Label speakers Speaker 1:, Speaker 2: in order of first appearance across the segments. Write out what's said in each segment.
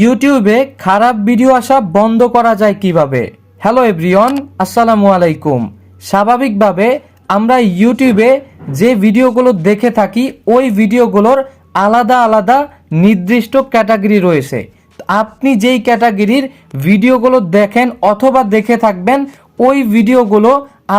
Speaker 1: ইউটিউবে খারাপ ভিডিও আসা বন্ধ করা যায় কীভাবে? হ্যালো এভরিওয়ান আসসালামু আলাইকুম। স্বাভাবিকভাবে আমরা ইউটিউবে যে ভিডিওগুলো দেখে থাকি, ওই ভিডিওগুলোর আলাদা আলাদা নির্দিষ্ট ক্যাটাগরি রয়েছে। আপনি যেই ক্যাটাগরির ভিডিওগুলো দেখেন অথবা দেখে থাকবেন, ওই ভিডিওগুলো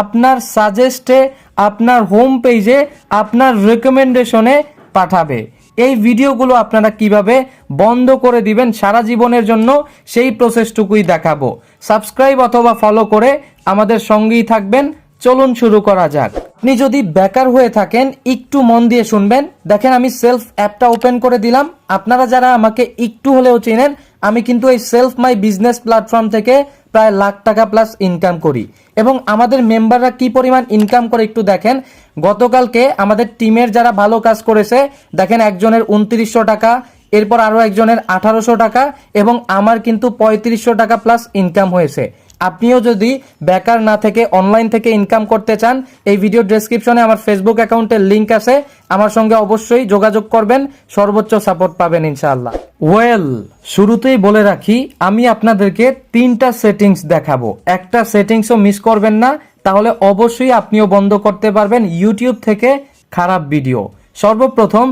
Speaker 1: আপনার সাজেস্টে আপনার হোম পেজে আপনার রেকমেন্ডেশনে পাঠাবে। এই ভিডিওগুলো আপনারা কীভাবে বন্ধ করে দিবেন সারা জীবনের জন্য সেই প্রসেসটুকুই দেখাবো। সাবস্ক্রাইব অথবা ফলো করে আমাদের সঙ্গেই থাকবেন। চলুন শুরু করা যাক। আপনি যদি বেকার হয়ে থাকেন, একটু মন দিয়ে শুনবেন। দেখেন আমি সেলফ অ্যাপটা ওপেন করে দিলাম। আপনারা যারা আমাকে একটু হলেও চেনেন, আমি কিন্তু এই সেলফ মাই বিজনেস প্ল্যাটফর্ম থেকে প্রায় লাখ টাকা প্লাস ইনকাম করি। এবং আমাদের মেম্বাররা কি পরিমাণ ইনকাম করে একটু দেখেন। গতকালকে আমাদের টিমের যারা ভালো কাজ করেছে, দেখেন একজনের উনত্রিশশো টাকা, এরপর আরও একজনের আঠারোশো টাকা এবং আমার কিন্তু পঁয়ত্রিশশো টাকা প্লাস ইনকাম হয়েছে। আপনিও যদি বেকার না থেকে অনলাইন থেকে ইনকাম করতে চান, এই ভিডিও ডেসক্রিপশনে আমার ফেসবুক অ্যাকাউন্টের লিংক আছে। আমার সঙ্গে অবশ্যই যোগাযোগ করবেন, সর্বোচ্চ সাপোর্ট পাবেন ইনশাআল্লাহ। ওয়েল শুরুতেই বলে রাখি, আমি আপনাদেরকে তিনটা সেটিংস দেখাবো। একটা সেটিংসও মিস করবেন না তাহলে অবশ্যই আপনিও বন্ধ করতে পারবেন ইউটিউব থেকে খারাপ ভিডিও। সর্বপ্রথম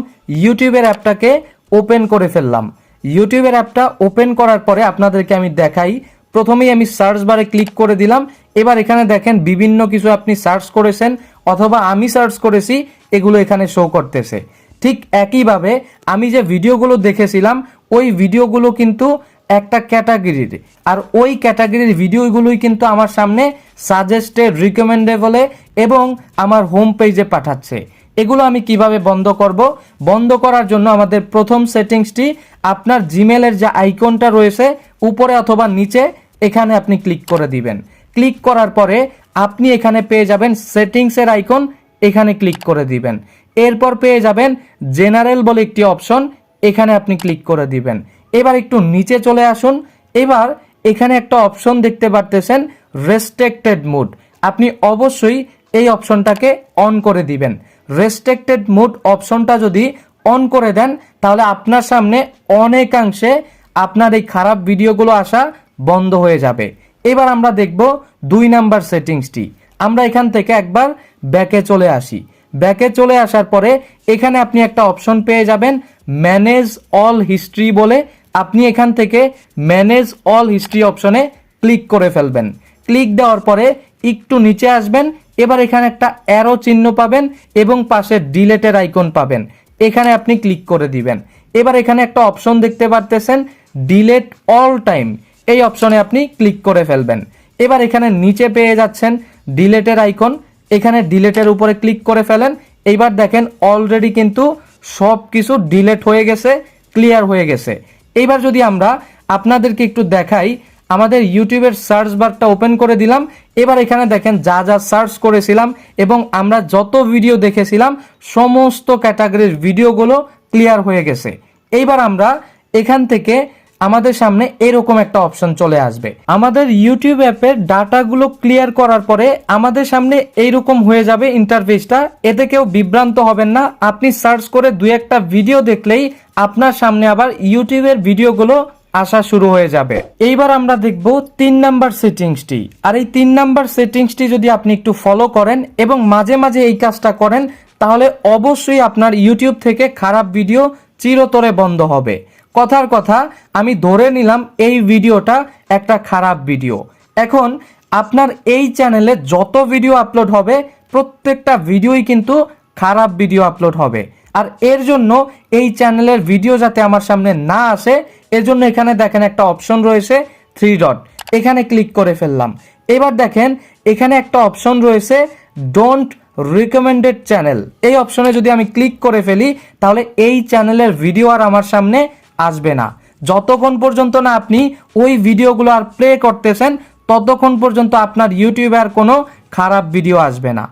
Speaker 1: ইউটিউবের অ্যাপটাকে ওপেন করে ফেললাম। ইউটিউবের অ্যাপটা ওপেন করার পরে আপনাদেরকে আমি দেখাই। প্রথমেই আমি সার্চ বারে ক্লিক করে দিলাম। এবার এখানে দেখেন বিভিন্ন কিছু আপনি সার্চ করেছেন অথবা আমি সার্চ করেছি, এগুলো এখানে শো করতেছে। ঠিক একইভাবে আমি যে ভিডিওগুলো দেখেছিলাম, ওই ভিডিওগুলো কিন্তু একটা ক্যাটাগরির। আর ওই ক্যাটাগরির ভিডিওগুলোই কিন্তু আমার সামনে সাজেস্টেড রিকমেন্ডেবলে এবং আমার হোম পেজে পাঠাচ্ছে। এগুলো আমি কীভাবে বন্ধ করব? বন্ধ করার জন্য আমাদের প্রথম সেটিংসটি আপনার জিমেলের যে আইকনটা রয়েছে, উপরে অথবা নিচে, এখানে আপনি ক্লিক করে দিবেন। ক্লিক করার পরে আপনি এখানে পেয়ে যাবেন সেটিংসের আইকন, এখানে ক্লিক করে দিবেন। এরপর পেয়ে যাবেন জেনারেল বলে একটি অপশন, এখানে আপনি ক্লিক করে দিবেন। এবার একটু নিচে চলে আসুন। এবার এখানে একটা অপশন দেখতে পারতেছেন রেস্ট্রিক্টেড মুড আপনি অবশ্যই এই অপশনটাকে অন করে দিবেন। রেস্ট্রিক্টেড মুড অপশনটা যদি অন করে দেন, তাহলে আপনার সামনে অনেকাংশে আপনার এই খারাপ ভিডিওগুলো আসা বন্ধ হয়ে যাবে। এবার আমরা দেখব দুই নাম্বার সেটিংসটি। আমরা এখান থেকে একবার ব্যাকে চলে আসি। ব্যাকে চলে আসার পরে এখানে আপনি একটা অপশন পেয়ে যাবেন ম্যানেজ অল হিস্ট্রি বলে। আপনি এখান থেকে ম্যানেজ অল হিস্ট্রি অপশনে ক্লিক করে ফেলবেন। ক্লিক দেওয়ার পরে একটু নিচে আসবেন, এবার এখানে একটা অ্যারো চিহ্ন পাবেন এবং পাশে ডিলেটের আইকন পাবেন। এখানে আপনি ক্লিক করে দিবেন। এবার এখানে একটা অপশন দেখতে পারতেছেন ডিলেট অল টাইম এই অপশনে আপনি ক্লিক করে ফেলবেন। এবার এখানে নিচে পেয়ে যাচ্ছেন ডিলেটের আইকন এখানে ডিলেটের উপরে ক্লিক করে ফেলেন। এইবার দেখেন অলরেডি কিন্তু সব কিছু ডিলেট হয়ে গেছে ক্লিয়ার হয়ে গেছে। এইবার যদি আমরা আপনাদেরকে একটু দেখাই, আমাদের ইউটিউবের সার্চ বারটা ওপেন করে দিলাম। এবার এখানে দেখেন যা যা সার্চ করেছিলাম এবং আমরা যত ভিডিও দেখেছিলাম, সমস্ত ক্যাটাগরির ভিডিওগুলো ক্লিয়ার হয়ে গেছে। এইবার আমরা এখান থেকে আমাদের সামনে এরকম একটা অপশন চলে আসবে। আমাদের ইউটিউব অ্যাপের ডাটাগুলো ক্লিয়ার করার পরে আমাদের সামনে এইরকম হয়ে যাবে ইন্টারফেসটা এতে কেউ বিভ্রান্ত হবেন না। আপনি সার্চ করে দুই একটা ভিডিও দেখলেই আপনার সামনে আবার ইউটিউবের ভিডিওগুলো আসা শুরু হয়ে যাবে। এইবার আমরা দেখব তিন নাম্বার সেটিংসটি আর এই তিন নাম্বার সেটিংসটি যদি আপনি একটু ফলো করেন এবং মাঝে মাঝে এই কাজটা করেন, তাহলে অবশ্যই আপনার ইউটিউব থেকে খারাপ ভিডিও চিরতরে বন্ধ হবে। কথার কথা, আমি ধরে নিলাম এই ভিডিওটা একটা খারাপ ভিডিও। এখন, আপনার এই চ্যানেলে যত ভিডিও আপলোড হবে, প্রত্যেকটা ভিডিওই কিন্তু খারাপ ভিডিও আপলোড হবে। আর এর জন্য এই চ্যানেলের ভিডিও যাতে আমার সামনে না আসে, এর জন্য এখানে দেখেন একটা অপশন রয়েছে থ্রি ডট এখানে ক্লিক করে ফেললাম। এবার দেখেন, এখানে একটা অপশন রয়েছে ডোন্ট রিকমেন্ডেড চ্যানেল এই অপশনে যদি আমি ক্লিক করে ফেলি, তাহলে এই চ্যানেলের ভিডিও আর আমার সামনে আসবে না। যতক্ষণ পর্যন্ত না আপনি ওই ভিডিওগুলো আর প্লে করতেছেন, ততক্ষণ পর্যন্ত আপনার ইউটিউবে আর কোনো খারাপ ভিডিও আসবে না।